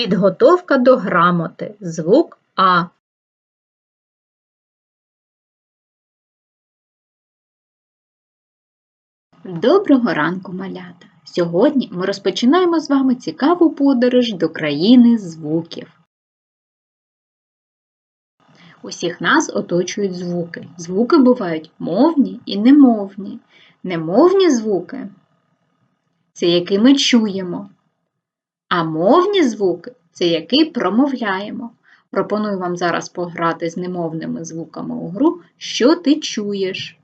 Підготовка до грамоти. Звук А. Доброго ранку, малята! Сьогодні ми розпочинаємо з вами цікаву подорож до країни звуків. Усіх нас оточують звуки. Звуки бувають мовні і немовні. Немовні звуки це які ми чуємо, а мовні звуки це які промовляємо. Пропоную вам зараз пограти з немовними звуками у гру, що ти чуєш.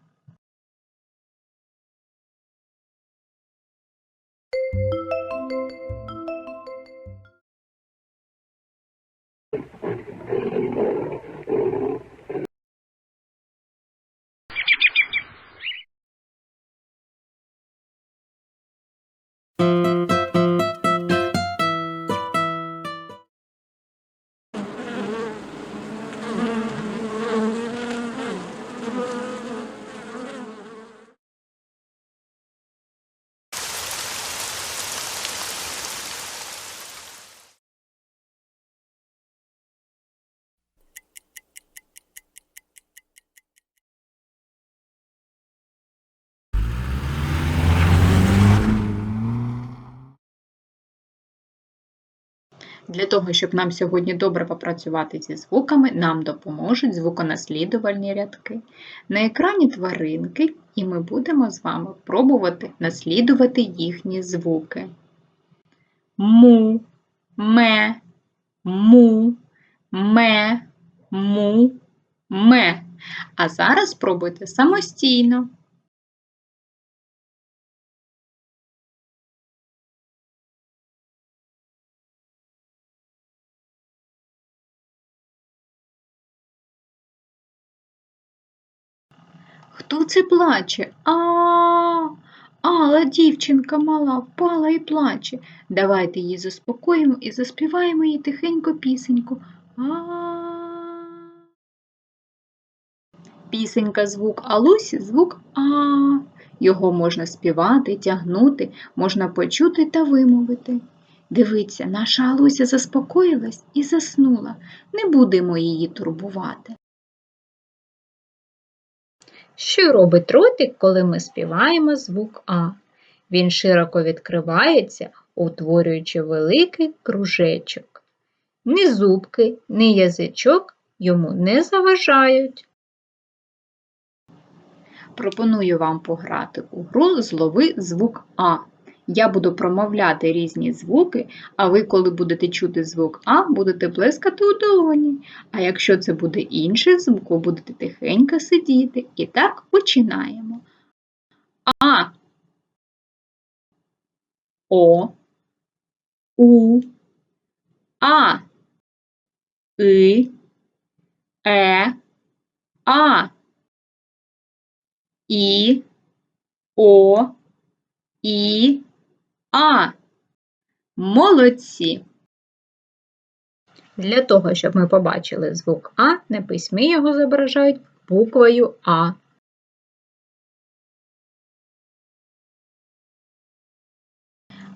Для того, щоб нам сьогодні добре попрацювати зі звуками, нам допоможуть звуконаслідувальні рядки. На екрані тваринки, і ми будемо з вами пробувати наслідувати їхні звуки. Му, ме, му, ме, му, ме. А зараз спробуйте самостійно. Хто це плаче? А, -а, -а! Алла, дівчинка мала, впала і плаче. Давайте її заспокоїмо і заспіваємо їй тихенько пісеньку. А, -а, -а! Пісенька звук Алусі звук А. Його можна співати, тягнути, можна почути та вимовити. Дивіться, наша Алуся заспокоїлась і заснула. Не будемо її турбувати. Що робить ротик, коли ми співаємо звук А? Він широко відкривається, утворюючи великий кружечок. Ні зубки, ні язичок йому не заважають. Пропоную вам пограти у гру злови звук А. Я буду промовляти різні звуки, а ви, коли будете чути звук А, будете плескати у долоні. А якщо це буде інший звук, ви будете тихенько сидіти. І так починаємо. А. О. У. А. И. Е. А. І. О. І. А. Молодці. Для того, щоб ми побачили звук А, на письмі його зображають буквою А.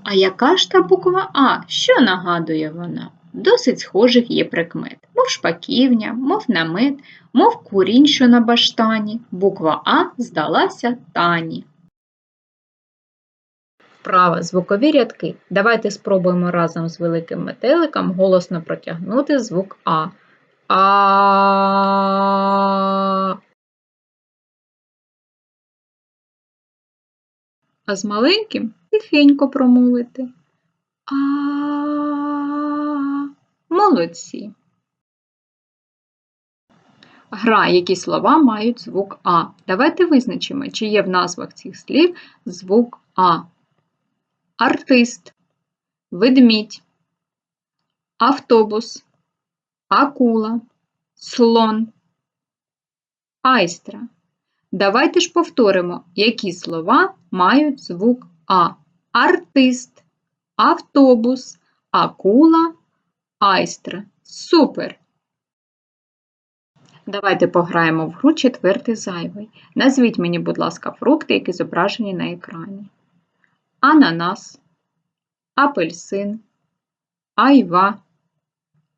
А яка ж та буква А? Що нагадує вона? Досить схожих є прикмет, мов шпаківня, мов намет, мов курінь, що на баштані. Буква А здалася тані. Вправа звукові рядки. Давайте спробуємо разом з великим метеликом голосно протягнути звук А. А. А з маленьким тихенько промовити. А. Молодці. Гра, які слова мають звук А. Давайте визначимо, чи є в назвах цих слів звук А артист, ведмідь, автобус, акула, слон, айстра. Давайте ж повторимо, які слова мають звук А. Артист, автобус, акула, айстра. Супер! Давайте пограємо в гру четвертий зайвий. Назвіть мені, будь ласка, фрукти, які зображені на екрані ананас, апельсин, айва,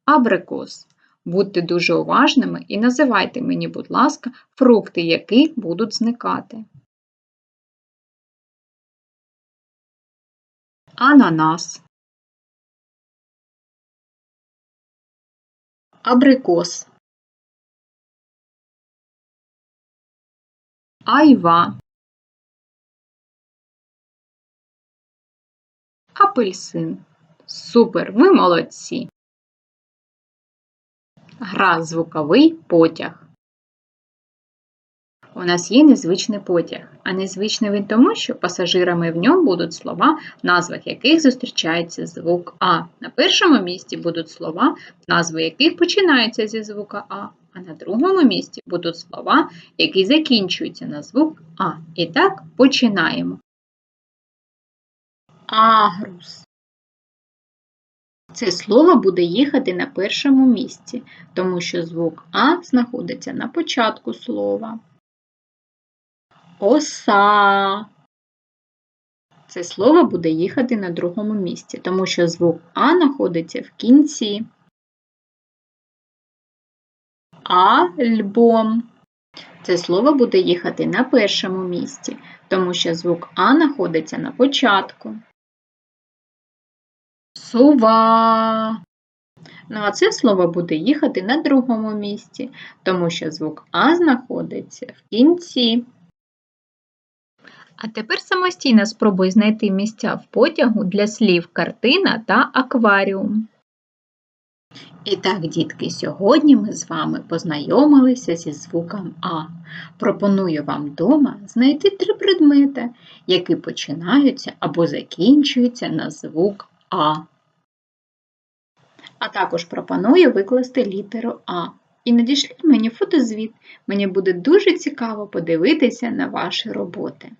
абрикос. Будьте дуже уважними і називайте мені, будь ласка, фрукти, які будуть зникати. Ананас. Абрикос. Айва. Апельсин. Супер, ви молодці. Гра звуковий потяг. У нас є незвичний потяг, а незвичний він тому, що пасажирами в ньому будуть слова, в назвах яких зустрічається звук А. На першому місці будуть слова, назви яких починаються зі звука А, а на другому місці будуть слова, які закінчуються на звук А. І так починаємо. Агрус. Це слово буде їхати на першому місці, тому що звук А знаходиться на початку слова. Оса. Це слово буде їхати на другому місці, тому що звук А знаходиться в кінці. Альбом. Це слово буде їхати на першому місці, тому що звук А знаходиться на початку. Сова. Ну, а це слово буде їхати на другому місці, тому що звук А знаходиться в кінці. А тепер самостійно спробуй знайти місця в потягу для слів картина та акваріум. І так, дітки, сьогодні ми з вами познайомилися зі звуком А. Пропоную вам вдома знайти три предмети, які починаються або закінчуються на звук А. А також пропоную викласти літеру А. І надішліть мені фотозвіт. Мені буде дуже цікаво подивитися на ваші роботи.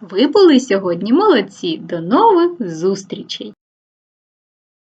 Ви були сьогодні молодці. До нових зустрічей!